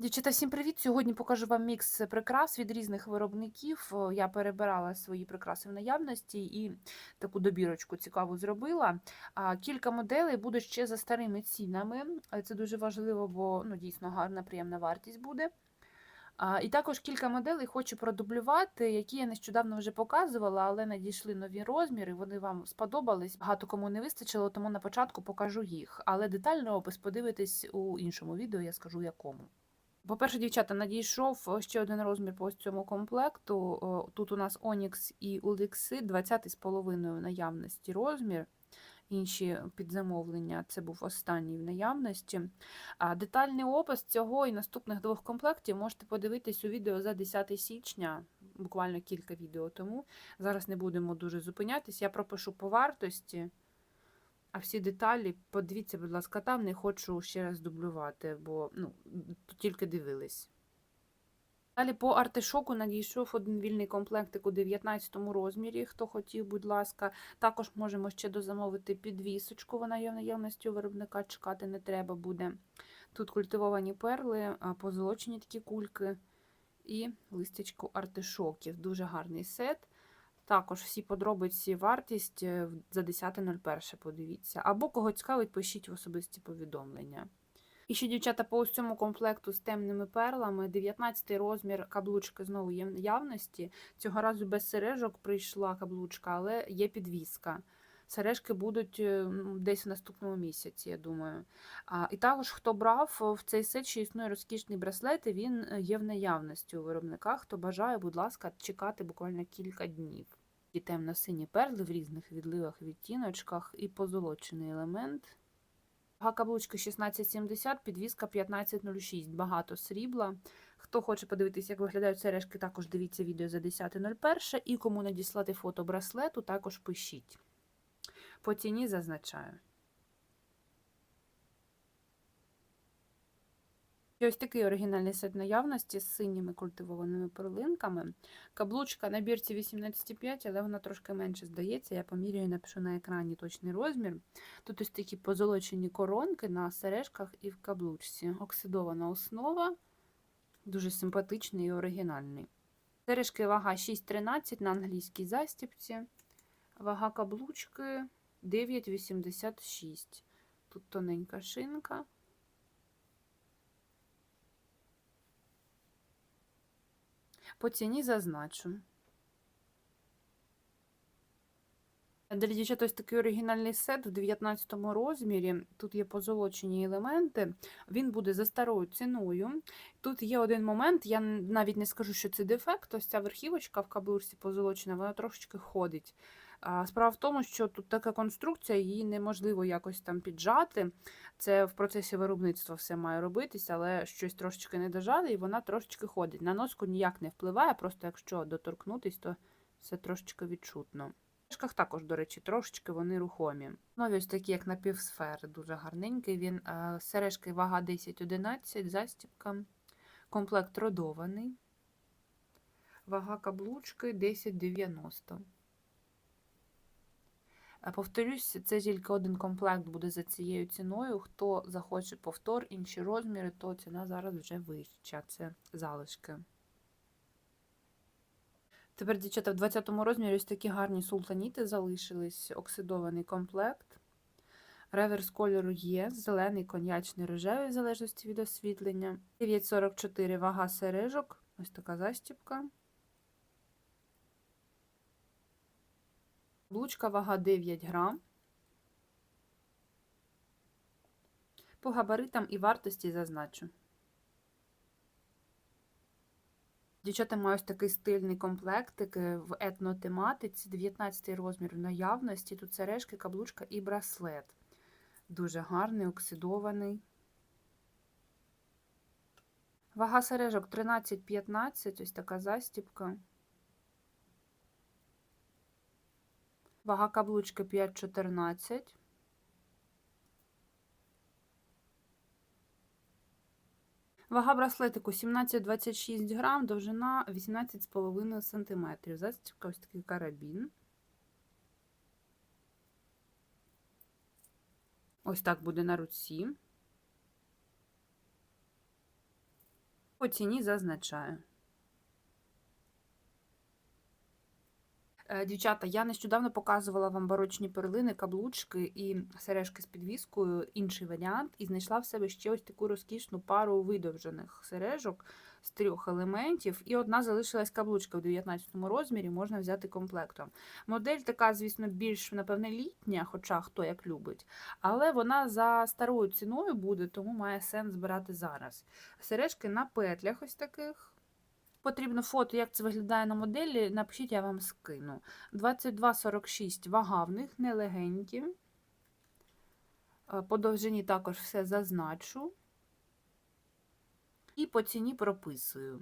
Дівчата, всім привіт! Сьогодні покажу вам мікс прикрас від різних виробників. Я перебирала свої прикраси в наявності і таку добірочку цікаву зробила. Кілька моделей будуть ще за старими цінами. Е, Це дуже важливо, бо ну, дійсно гарна, приємна вартість буде. І також кілька моделей хочу продублювати, які я нещодавно вже показувала, але надійшли нові розміри. Вони вам сподобались. Багато кому не вистачило, тому на початку покажу їх. Але детально опис подивитись у іншому відео, я скажу якому. По-перше, дівчата, надійшов е, ще один розмір по цьому комплекту. Тут у нас Onyx і Ulixi, 20 з половиною наявності розмір. Інші підзамовлення це був останній в наявності. А детальний опис цього і наступних двох комплектів можете подивитись у відео за 10 січня, буквально кілька відео тому. Зараз не будемо дуже зупинятись. Я пропишу по вартості. А всі деталі, подивіться, будь ласка, там не хочу ще раз дублювати, бо ну, тільки дивились. Далі по артишоку надійшов один вільний комплектик у 19 розмірі. Хто хотів, будь ласка, також можемо ще дозамовити підвісочку. Вона є в наявності у виробника, чекати не треба буде. Тут культивовані перли, позолочені такі кульки і листячку артишоків. Дуже гарний сет. Також всі подробиці, вартість е, за 10.01, подивіться. Або кого цікавить, пишіть в особисті повідомлення. І ще, дівчата, по ось цьому комплекту з темними перлами, 19 розмір каблучки знову є в наявності. Цього разу без сережок прийшла каблучка, але є підвіска. Сережки будуть е, ну, десь в наступному місяці, я думаю. А, і також, хто брав в цей сет, ще існує розкішний браслет, і він е, є в наявності у виробниках. Хто бажає, будь ласка, чекати буквально кілька днів. І темно-сині перли в різних відливах, відтіночках і позолочений елемент. Гакаблучки 1670, підвізка 1506. Багато срібла. Хто хоче подивитися, як виглядають сережки, також дивіться відео за 10.01. І кому надіслати фото браслету, також пишіть. По ціні зазначаю. І ось такий оригінальний сет наявності з синіми культивованими перлинками. Каблучка на бірці 18,5, але вона трошки менше здається. Я поміряю напишу на екрані точний розмір. Тут ось такі позолочені коронки на сережках і в каблучці. Оксидована основа, дуже симпатичний і оригінальний. Сережки вага 6,13 на англійській застіпці. Вага каблучки 9,86. Тут тоненька шинка. По ціні зазначу. Для дівчат ось такий оригінальний сет в 19 розмірі. Тут є позолочені елементи. Він буде за старою ціною. Тут є один момент, я навіть не скажу, що це дефект. Ось ця верхівочка в каблурці позолочена, вона трошечки ходить. Справа в тому, що тут така конструкція, її неможливо якось там піджати. Це в процесі виробництва все має робитися, але щось трошечки не дожали, і вона трошечки ходить. На носку ніяк не впливає, просто якщо доторкнутись, то все трошечки відчутно. В також, до речі, трошечки вони рухомі. Нові ось такі, як напівсфери, дуже гарненький. Він сережки вага 10-11, застібка. Комплект родований. Вага каблучки 10,90. Повторюсь, це тільки один комплект буде за цією ціною. Хто захоче повтор, інші розміри, то ціна зараз вже вища. Це залишки. Тепер, дівчата, в 20 му розмірі ось такі гарні султаніти залишились, оксидований комплект. Реверс кольору є, зелений, коньячний, рожевий, в залежності від освітлення. 9,44 вага сережок, ось така застіпка. Блучка вага 9 грам. По габаритам і вартості зазначу. Дівчата маю ось такий стильний комплектик е, в етнотематиці, 19 розмір в наявності. Тут сережки, каблучка і браслет. Дуже гарний, оксидований. Вага сережок 13-15, ось така застіпка. Вага каблучки 5,14. Вага браслетику 17,26 грам, довжина 18,5 см. Застібка ось такий карабін. Ось так буде на руці. По ціні зазначаю. Дівчата, я нещодавно показувала вам барочні перлини, каблучки і сережки з підвіскою, інший варіант, і знайшла в себе ще ось таку розкішну пару видовжених сережок з трьох елементів. І одна залишилась каблучка в 19 розмірі, можна взяти комплектом. Модель така, звісно, більш, напевне, літня, хоча хто як любить, але вона за старою ціною буде, тому має сенс брати зараз. Сережки на петлях ось таких. Потрібно фото, як це виглядає на моделі, напишіть, я вам скину. 22,46 вага в них нелегенькі. Е, По довжині також все зазначу. І по ціні прописую.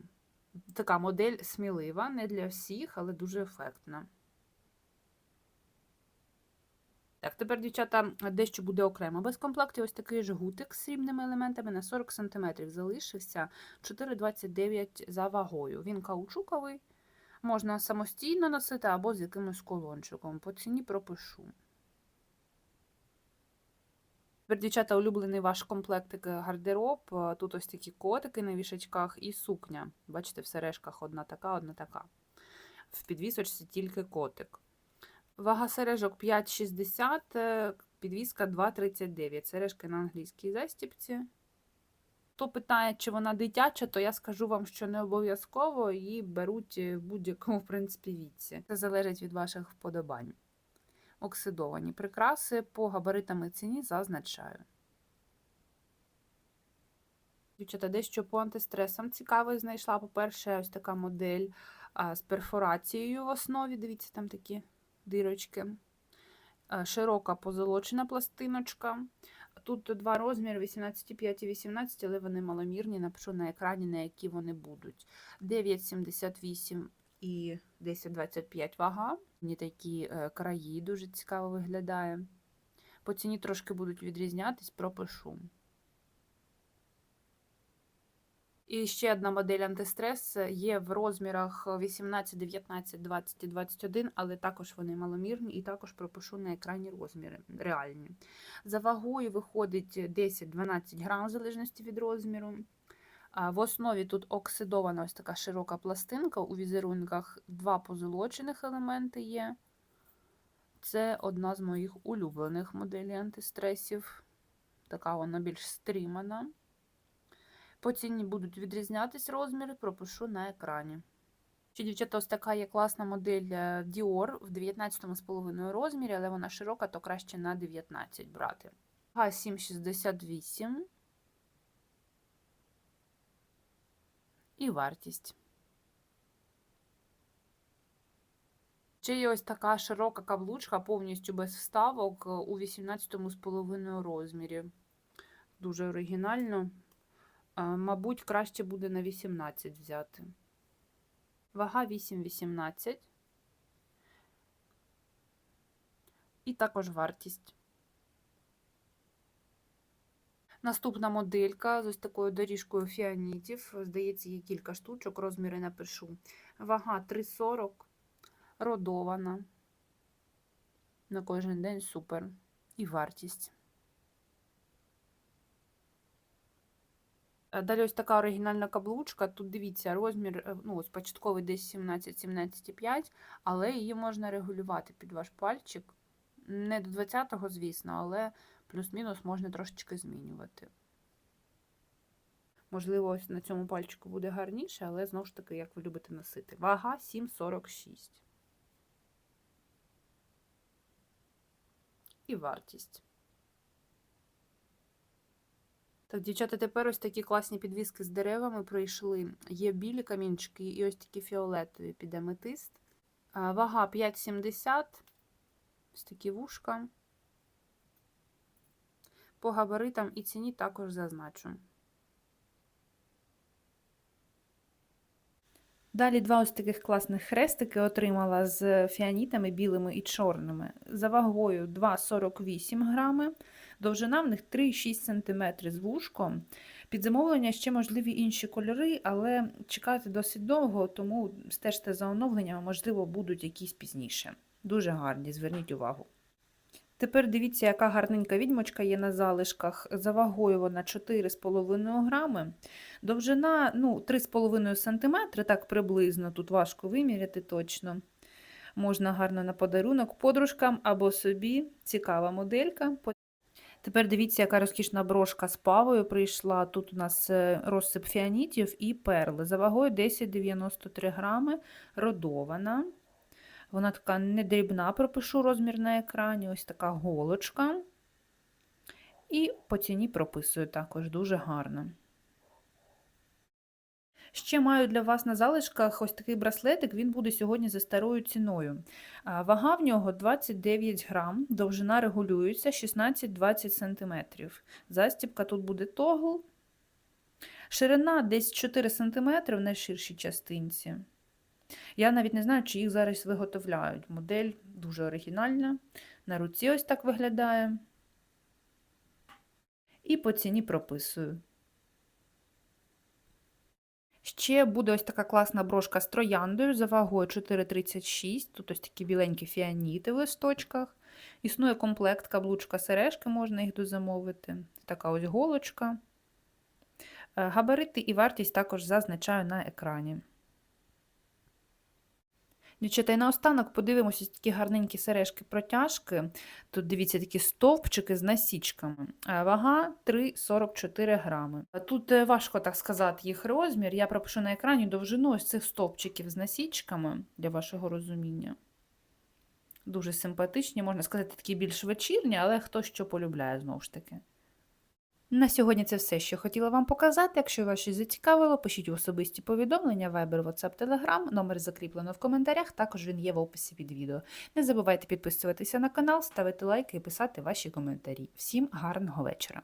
Така модель смілива, не для всіх, але дуже ефектна. Так, тепер, дівчата, дещо буде окремо. Без комплектів ось такий ж гутик з срібними елементами на 40 см залишився 4,29 за вагою. Він каучуковий, можна самостійно носити або з якимось колончиком. По ціні пропишу. Тепер, дівчата, улюблений ваш комплектик гардероб. Тут ось такі котики на вішачках і сукня. Бачите, в сережках одна така, одна така. В підвісочці тільки котик. Вага сережок 5,60, е, підвіска 2,39. Сережки на англійській застіпці. Хто питає, чи вона дитяча, то я скажу вам, що не обов'язково її беруть в будь-якому, в принципі, віці. Це залежить від ваших вподобань. Оксидовані прикраси по габаритам і ціні зазначаю. Дівчата, дещо по антистресам цікаве знайшла. По-перше, ось така модель з перфорацією в основі. Дивіться, там такі дирочки. Е, Широка позолочена пластиночка. Тут два розміри 18,5 і 18, але вони маломірні. Напишу на екрані, на які вони будуть. 9,78 і 10,25 вага. Мені такі е, краї дуже цікаво виглядає. По ціні трошки будуть відрізнятись, пропишу. І ще одна модель антистрес є в розмірах 18, 19, 20 і 21, але також вони маломірні і також пропишу на екрані розміри реальні. За вагою виходить 10-12 грам, в залежності від розміру. В основі тут оксидована ось така широка пластинка. У візерунках два позолочених елементи є. Це одна з моїх улюблених моделей антистресів. Така вона більш стрімана. По ціні будуть відрізнятись розміри, пропишу на екрані. Ще, дівчата, ось така є класна модель е, Dior в 19,5 розмірі, але вона широка, то краще на 19 брати. Ага, 7,68. І вартість. Ще є ось така широка каблучка, повністю без вставок е, у 18,5 розмірі. Дуже оригінально. Мабуть, краще буде на 18 взяти. Вага 8,18. І також вартість. Наступна моделька з ось такою доріжкою фіанітів. Здається, є кілька штучок, розміри напишу. Вага 3,40, родована. На кожен день супер. І вартість. Далі ось така оригінальна каблучка. Тут дивіться, розмір, е, ну, ось початковий десь 17-17,5, але її можна регулювати під ваш пальчик. Не до 20-го, звісно, але плюс-мінус можна трошечки змінювати. Можливо, ось на цьому пальчику буде гарніше, але знову ж таки, як ви любите носити. Вага 7,46. І вартість. Так, дівчата, тепер ось такі класні підвіски з деревами пройшли. Є білі камінчики і ось такі фіолетові під аметист. Вага 5,70. Ось такі вушка. По габаритам і ціні також зазначу. Далі два ось таких класних хрестики отримала з фіанітами білими і чорними. За вагою 2,48 грами. Довжина в них 3,6 см з вушком. Під замовлення ще можливі інші кольори, але чекати досить довго, тому стежте за оновленнями, можливо, будуть якісь пізніше. Дуже гарні, зверніть увагу. Тепер дивіться, яка гарненька відьмочка є на залишках. За вагою вона 4,5 грами. Довжина ну, 3,5 см, так приблизно, тут важко виміряти точно. Можна гарно на подарунок подружкам або собі. Цікава моделька. Тепер дивіться, яка розкішна брошка з павою прийшла. Тут у нас е, розсип фіанітів і перли. За вагою 10,93 грами, родована. Вона така не дрібна, пропишу розмір на екрані, ось така голочка. І по ціні прописую також дуже гарно. Ще маю для вас на залишках ось такий браслетик, він буде сьогодні за старою ціною. Вага в нього 29 грам, довжина регулюється 16-20 см. Застібка тут буде тогл. Ширина десь 4 см в найширшій частинці. Я навіть не знаю, чи їх зараз виготовляють. Модель дуже оригінальна. На руці ось так виглядає. І по ціні прописую. Ще буде ось така класна брошка з трояндою за вагою 4,36. Тут ось такі біленькі фіаніти в листочках. Існує комплект каблучка сережки, можна їх дозамовити. Така ось голочка. Е, Габарити і вартість також зазначаю на екрані. Дівчата, і наостанок подивимося такі гарненькі сережки-протяжки. Тут дивіться такі стовпчики з насічками. Е, Вага 3,44 грами. Тут е, важко так сказати їх розмір. Я пропишу на екрані довжину ось цих стовпчиків з насічками для вашого розуміння. Дуже симпатичні, можна сказати, такі більш вечірні, але хто що полюбляє знову ж таки. На сьогодні це все, що хотіла вам показати. Якщо вас щось зацікавило, пишіть особисті повідомлення, Viber, WhatsApp, Telegram, номер закріплено в коментарях, також він є в описі під відео. Не забувайте підписуватися на канал, ставити лайки і писати ваші коментарі. Всім гарного вечора!